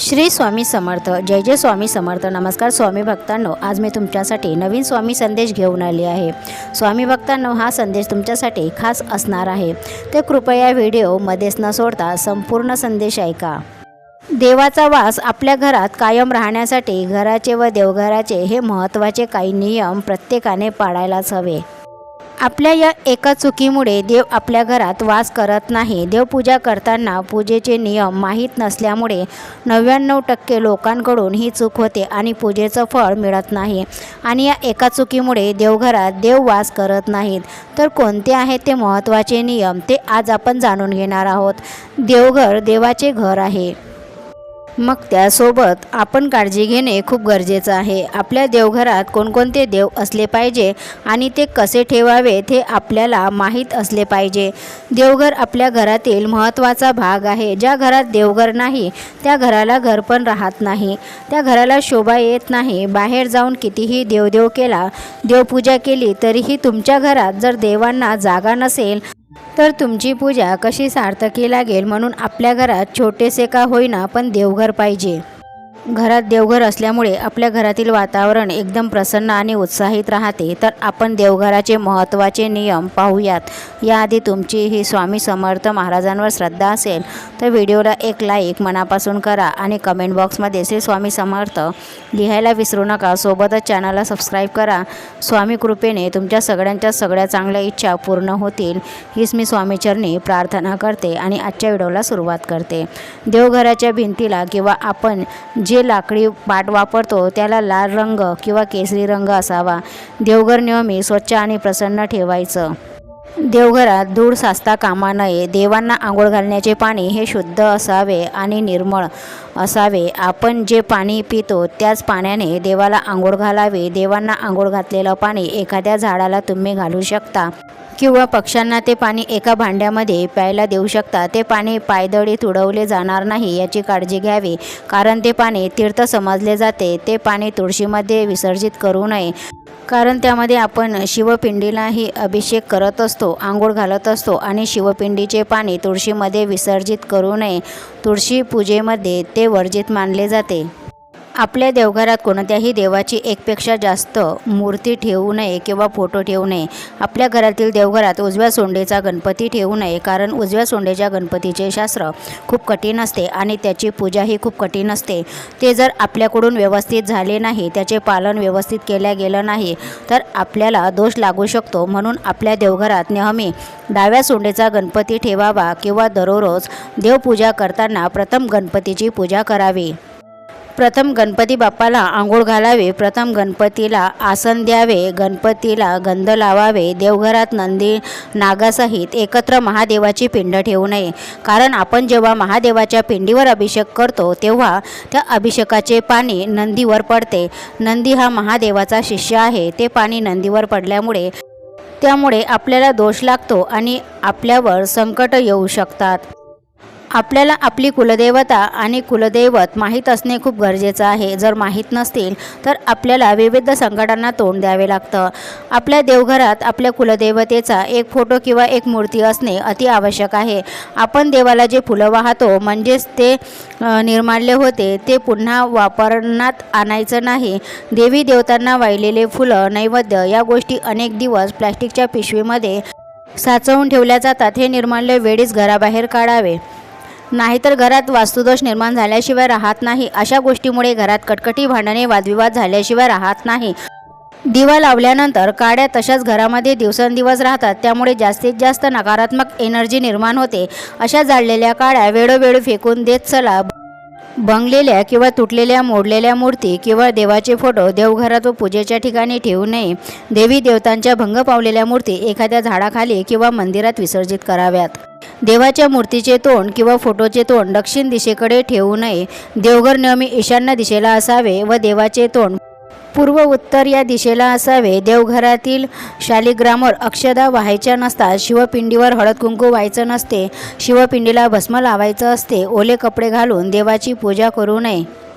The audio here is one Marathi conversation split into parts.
श्री स्वामी समर्थ जय जय स्वामी समर्थ नमस्कार स्वामी भक्तांनो आज मी तुमच्यासाठी नवीन स्वामी संदेश घेऊन आली आहे. स्वामी भक्तांनो हा संदेश तुमच्यासाठी खास असणार आहे. ते कृपया व्हिडिओमध्येच न सोडता संपूर्ण संदेश ऐका. देवाचा वास आपल्या घरात कायम राहण्यासाठी घराचे व देवघराचे हे महत्त्वाचे काही नियम प्रत्येकाने पाळायलाच हवे. आपल्या या एका चुकीमुळे देव आपल्या घरात वास करत नाही. देवपूजा करताना पूजेचे नियम माहीत नसल्यामुळे नव्याण्णव टक्के लोकांकडून ही चूक होते आणि पूजेचं फळ मिळत नाही. आणि या एका चुकीमुळे देवघरात देव वास करत नाहीत. तर कोणते आहेत ते महत्त्वाचे नियम ते आज आपण जाणून घेणार आहोत. देवघर देवाचे घर आहे. मग त्यासोबत आपण काळजी घेणे खूप गरजेचं आहे. आपल्या देवघरात कोणकोणते देव असले पाहिजे आणि ते कसे ठेवावेत हे आपल्याला माहीत असले पाहिजे. देवघर आपल्या घरातील महत्त्वाचा भाग आहे. ज्या घरात देवघर नाही त्या घराला घर पण राहत नाही. त्या घराला शोभा येत नाही. बाहेर जाऊन कितीही देवदेव केला देवपूजा केली तरीही तुमच्या घरात जर देवांना जागा नसेल तर तुमची पूजा कशी सार्थकी लागेल म्हणून आपल्या घरात छोटेसे का होईना पण देवघर पाहिजे. घरात देवघर असल्यामुळे आपल्या घरातील वातावरण एकदम प्रसन्न आणि उत्साहित राहते. तर आपण देवघराचे महत्त्वाचे नियम पाहूयात. याआधी तुमची ही स्वामी समर्थ महाराजांवर श्रद्धा असेल तर व्हिडिओला एक लाईक मनापासून करा आणि कमेंट बॉक्समध्ये श्री स्वामी समर्थ लिहायला विसरू नका. सोबतच चॅनलला सबस्क्राईब करा. स्वामी कृपेने तुमच्या सगळ्यांच्या सगळ्या चांगल्या इच्छा पूर्ण होतील. हीच मी स्वामीचरणी प्रार्थना करते आणि आजच्या व्हिडिओला सुरुवात करते. देवघराच्या भिंतीला किंवा आपण जे लाकडी पाट वापरतो त्याला लाल रंग किंवा केसरी रंग असावा. देवघर नेहमी स्वच्छ आणि प्रसन्न ठेवायचं. देवघरात धूळ साचता कामा नये. देवांना आंघोळ घालण्याचे पाणी हे शुद्ध असावे आणि निर्मळ असावे. आपण जे पाणी पितो त्याच पाण्याने देवाला आंघोळ घालावे. देवांना आंघोळ घातलेलं पाणी एखाद्या झाडाला तुम्ही घालू शकता किंवा पक्ष्यांना ते पाणी एका भांड्यामध्ये प्यायला देऊ शकता. ते पाणी पायदळी तुडवले जाणार नाही याची काळजी घ्यावी कारण ते पाणी तीर्थ समजले जाते. ते पाणी तुळशीमध्ये विसर्जित करू नये. कारण त्यामध्ये आपण शिवपिंडीलाही अभिषेक करत असतो आंघोळ घालत असतो आणि शिवपिंडीचे पाणी तुळशीमध्ये विसर्जित करू नये. तुळशी पूजेमध्ये ते वर्जित मानले जाते. आपल्या देवघरात कोणत्याही देवाची एकपेक्षा जास्त मूर्ती ठेवू नये किंवा फोटो ठेवू नये. आपल्या घरातील देवघरात उजव्या सोंडेचा गणपती ठेवू नये कारण उजव्या सोंडेच्या गणपतीचे शास्त्र खूप कठीण असते आणि त्याची पूजाही खूप कठीण असते. ते जर आपल्याकडून व्यवस्थित झाले नाही त्याचे पालन व्यवस्थित केल्या गेलं नाही तर आपल्याला दोष लागू शकतो. म्हणून आपल्या देवघरात नेहमी डाव्या सोंडेचा गणपती ठेवावा किंवा दररोज देवपूजा करताना प्रथम गणपतीची पूजा करावी. प्रथम गणपती बाप्पाला आंघोळ घालावे प्रथम गणपतीला आसन द्यावे गणपतीला गंध लावावे देवघरात नंदी नागासहित एकत्र महादेवाची पिंड ठेवू नये. कारण आपण जेव्हा महादेवाच्या पिंडीवर अभिषेक करतो तेव्हा त्या अभिषेकाचे पाणी नंदीवर पडते. नंदी हा महादेवाचा शिष्य आहे. ते पाणी नंदीवर पडल्यामुळे त्यामुळे आपल्याला दोष लागतो आणि आपल्यावर संकट येऊ शकतात. आपल्याला आपली कुलदेवता आणि कुलदैवत माहीत असणे खूप गरजेचं आहे. जर माहीत नसतील तर आपल्याला विविध संकटांना तोंड द्यावे लागतं. आपल्या देवघरात आपल्या कुलदेवतेचा एक फोटो किंवा एक मूर्ती असणे अति आवश्यक आहे. आपण देवाला जे फुलं वाहतो म्हणजेच ते निर्माल्य होते ते पुन्हा वापरण्यात आणायचं नाही. देवी देवतांना वाहिलेले फुलं नैवेद्य या गोष्टी अनेक दिवस प्लॅस्टिकच्या पिशवीमध्ये साचवून ठेवल्या जातात. हे निर्माल्य वेळीच घराबाहेर काढावे. नाहीतर घरात वास्तुदोष निर्माण झाल्याशिवाय राहत नाही. अशा गोष्टीमुळे घरात कटकटी भांडणे वादविवाद झाल्याशिवाय राहत नाही. दिवा लावल्यानंतर काड्या तशाच घरामध्ये दिवसेंदिवस राहतात. त्यामुळे जास्तीत जास्त नकारात्मक एनर्जी निर्माण होते. अशा जाळलेल्या काड्या वेळोवेळी फेकून देत चला. बंगलेल्या किंवा तुटलेल्या मोडलेल्या मूर्ती किंवा देवाचे फोटो देवघरात व पूजेच्या ठिकाणी ठेवू नये. देवी देवतांच्या भंग पावलेल्या मूर्ती एखाद्या झाडाखाली किंवा मंदिरात विसर्जित कराव्यात. देवाच्या मूर्तीचे तोंड किंवा फोटोचे तोंड दक्षिण दिशेकडे ठेवू नये. देवघर नेहमी ईशान्य दिशेला असावे व देवाचे तोंड पूर्व उत्तर या दिशेला असावे. देवघरातील शालिग्रामवर अक्षदा व्हायच्या नसतात. शिवपिंडीवर हळद कुंकू व्हायचं नसते. शिवपिंडीला भस्म लावायचं असते. ओले कपडे घालून देवाची पूजा करू नये.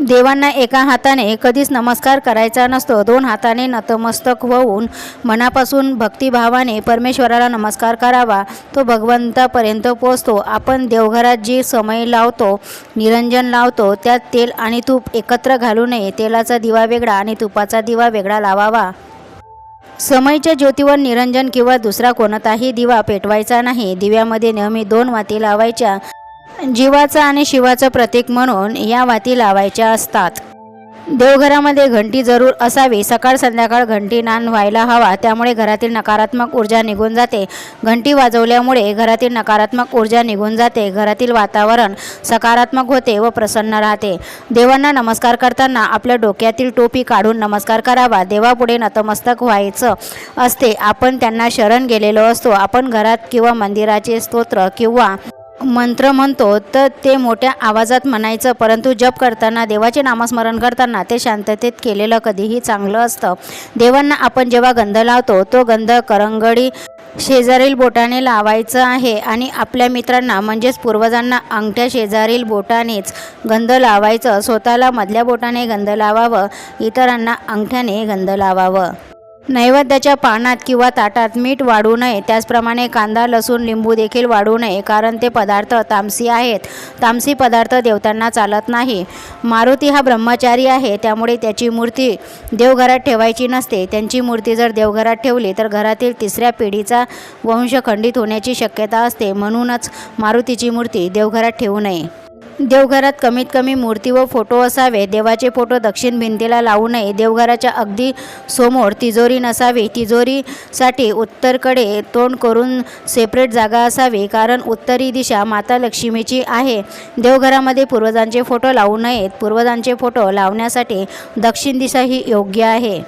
देवांना एका हाताने कधीच नमस्कार करायचा नसतो. दोन हाताने नतमस्तक होऊन मनापासून भक्तिभावाने परमेश्वराला नमस्कार करावा. तो भगवंतापर्यंत पोचतो आपण देवघरात जी समय लावतो निरंजन लावतो त्यात तेल आणि तूप एकत्र घालू नये. तेलाचा दिवा वेगळा आणि तुपाचा दिवा वेगळा लावावा. समयच्या ज्योतीवर निरंजन किंवा दुसरा कोणताही दिवा पेटवायचा नाही. दिव्यामध्ये नेहमी दोन वाती लावायच्या. जीवाचं आणि शिवाचं प्रतीक म्हणून या वाती लावायच्या असतात. देवघरामध्ये घंटी जरूर असावी. सकाळ संध्याकाळ घंटी नान व्हायला हवा. त्यामुळे घरातील नकारात्मक ऊर्जा निघून जाते. घंटी वाजवल्यामुळे घरातील नकारात्मक ऊर्जा निघून जाते. घरातील वातावरण सकारात्मक होते व प्रसन्न राहते. देवांना नमस्कार करताना आपल्या डोक्यातील टोपी काढून नमस्कार करावा. देवापुढे नतमस्तक व्हायचं असते. आपण त्यांना शरण गेलेलो असतो. आपण घरात किंवा मंदिराचे स्तोत्र किंवा मंत्र म्हणतो तर ते मोठ्या आवाजात म्हणायचं परंतु जप करताना देवाचे नामस्मरण करताना ते शांततेत केलेलं कधीही चांगलं असतं. देवांना आपण जेव्हा गंध लावतो तो गंध करंगडी शेजारील बोटाने लावायचं आहे आणि आपल्या मित्रांना म्हणजेच पूर्वजांना अंगठ्या शेजारील बोटानेच गंध लावायचं स्वतःला मधल्या बोटाने गंध लावावं इतरांना अंगठ्याने गंध लावावं. नैवेद्याच्या पानात किंवा ताटात मीठ वाढू नये. त्याचप्रमाणे कांदा लसूण लिंबू देखील वाढू नये कारण ते पदार्थ तामसी आहेत. तामसी पदार्थ देवतांना चालत नाही. मारुती हा ब्रह्मचारी आहे त्यामुळे त्याची मूर्ती देवघरात ठेवायची नसते. त्यांची मूर्ती जर देवघरात ठेवली तर घरातील तिसऱ्या पिढीचा वंश खंडित होण्याची शक्यता असते. म्हणूनच मारुतीची मूर्ती देवघरात ठेवू नये. देवघरात कमीत कमी मूर्ती व फोटो असावे. देवाचे फोटो दक्षिण भिंतीला लावू नये. देवघराच्या अगदी समोर तिजोरी नसावी. तिजोरीसाठी उत्तरकडे तोंड करून सेपरेट जागा असावी कारण उत्तरी दिशा माता लक्ष्मीची आहे. देवघरामध्ये पूर्वजांचे फोटो लावू नयेत. पूर्वजांचे फोटो लावण्यासाठी दक्षिण दिशा ही योग्य आहे.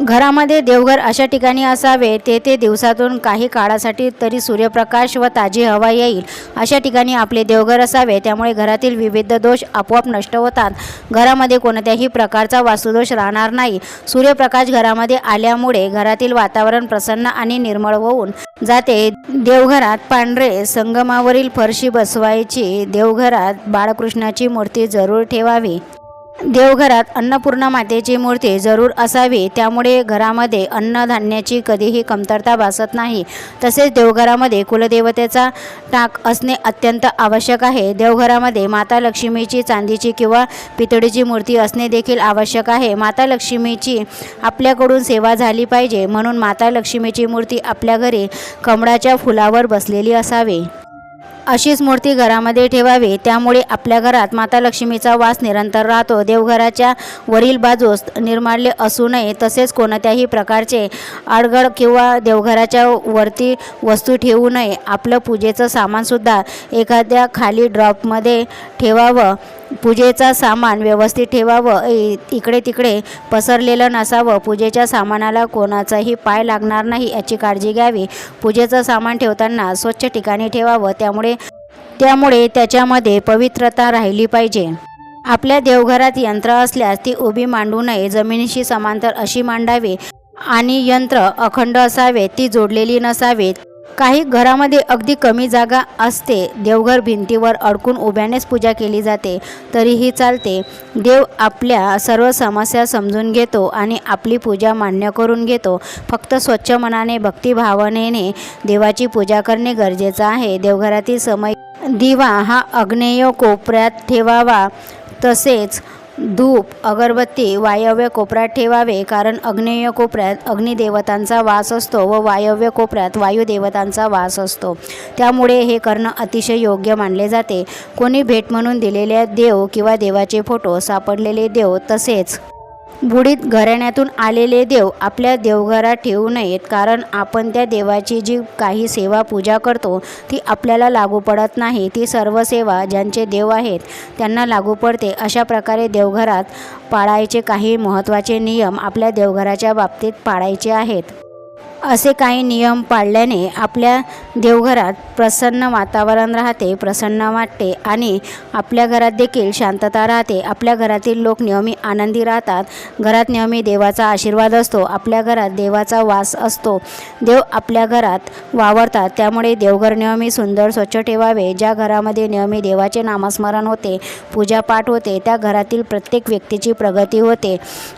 घरामध्ये देवघर अशा ठिकाणी असावे तेथे दिवसातून काही काळासाठी तरी सूर्यप्रकाश व ताजी हवा येईल. अशा ठिकाणी आपले देवघर असावे त्यामुळे घरातील विविध दोष आपोआप नष्ट होतात. घरामध्ये कोणत्याही प्रकारचा वास्तुदोष राहणार नाही. सूर्यप्रकाश घरामध्ये आल्यामुळे घरातील वातावरण प्रसन्न आणि निर्मळ होऊन जाते. देवघरात पांढरे संगमावरील फरशी बसवायची देवघरात बाळकृष्णाची मूर्ती जरूर ठेवावी. देवघरात अन्नपूर्णा मातेची मूर्ती जरूर असावी. त्यामुळे घरामध्ये अन्नधान्याची कधीही कमतरता भासत नाही. तसेच देवघरामध्ये कुलदेवतेचा टाक असणे अत्यंत आवश्यक आहे. देवघरामध्ये माता लक्ष्मीची चांदीची किंवा पितळीची मूर्ती असणे देखील आवश्यक आहे. माता लक्ष्मीची आपल्याकडून सेवा झाली पाहिजे. म्हणून माता लक्ष्मीची मूर्ती आपल्या घरी कमळाच्या फुलावर बसलेली असावी. अशीच मूर्ती घरामध्ये ठेवावी. त्यामुळे आपल्या घरात माता लक्ष्मीचा वास निरंतर राहतो. देवघराच्या वरील बाजूस निर्माणले असू नये तसेच कोणत्याही प्रकारचे अडगड किंवा देवघराच्या वरती वस्तू ठेवू नये. आपलं पूजेचं सामानसुद्धा एखाद्या खाली ड्रॉपमध्ये ठेवावं. पूजेचा सामान व्यवस्थित ठेवावं इकडे तिकडे पसरलेलं नसावं पूजेच्या सामानाला कोणाचाही पाय लागणार नाही याची काळजी घ्यावी. पूजेचं सामान ठेवताना स्वच्छ ठिकाणी ठेवावं त्यामुळे त्यामुळे त्याच्यामध्ये पवित्रता राहिली पाहिजे. आपल्या देवघरात यंत्र असल्यास ती उभी मांडू नये जमिनीशी समांतर अशी मांडावी आणि यंत्र अखंड असावे ती जोडलेली नसावीत. काही घरामध्ये अगदी कमी जागा असते. देवघर भिंतीवर अडकून उभ्यानेच पूजा केली जाते. तरीही चालते. देव आपल्या सर्व समस्या समजून घेतो आणि आपली पूजा मान्य करून घेतो. फक्त स्वच्छ मनाने भक्तिभावनेने देवाची पूजा करणे गरजेचं आहे. देवघरातील समय दिवा हा अग्नेय कोपऱ्यात ठेवावा तसेच धूप अगरबत्ती वायव्य कोपऱ्यात ठेवावे कारण अग्नेय कोपऱ्यात अग्निदेवतांचा वास असतो व वायव्य कोपऱ्यात वायुदेवतांचा वास असतो. त्यामुळे हे करणं अतिशय योग्य मानले जाते. कोणी भेट म्हणून दिलेल्या देव किंवा देवाचे फोटो सापडलेले देव तसेच बुडीत घराण्यातून आलेले देव आपल्या देवघरात ठेवू नयेत कारण आपण त्या देवाची जी काही सेवा पूजा करतो ती आपल्याला लागू पडत नाही. ती सर्व सेवा ज्यांचे देव आहेत त्यांना लागू पडते. अशा प्रकारे देवघरात पाळायचे काही महत्त्वाचे नियम आपल्या देवघराच्या बाबतीत पाळायचे आहेत. असे काही नियम पाळल्याने आपल्या देवघरात प्रसन्न वातावरण राहते प्रसन्न वाटते आणि आपल्या घरात देखील शांतता राहते. आपल्या घरातील लोक नेहमी आनंदी राहतात. घरात नेहमी देवाचा आशीर्वाद असतो. आपल्या घरात देवाचा वास असतो. देव आपल्या घरात वावरतात. त्यामुळे देवघर नेहमी सुंदर स्वच्छ ठेवावे. ज्या घरामध्ये नेहमी देवाचे नामस्मरण होते पूजापाठ होते त्या घरातील प्रत्येक व्यक्तीची प्रगती होते.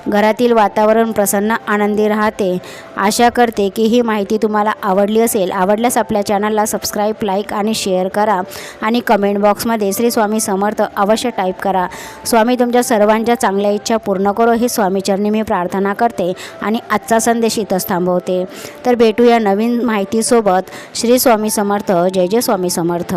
घरातील वातावरण प्रसन्न आनंदी राहते. आशा करते की ही माहिती तुम्हाला आवडली असेल आवडल्यास आपल्या चॅनलला सबस्क्राईब लाईक आणि शेअर करा. आणि कमेंट बॉक्समध्ये श्री स्वामी समर्थ अवश्य टाईप करा. स्वामी तुमच्या सर्वांच्या चांगल्या इच्छा पूर्ण करो ही स्वामीचरणी मी प्रार्थना करते आणि आजचा संदेश इथंच थांबवते. तर भेटूया नवीन माहितीसोबत. श्री स्वामी समर्थ जय जय स्वामी समर्थ.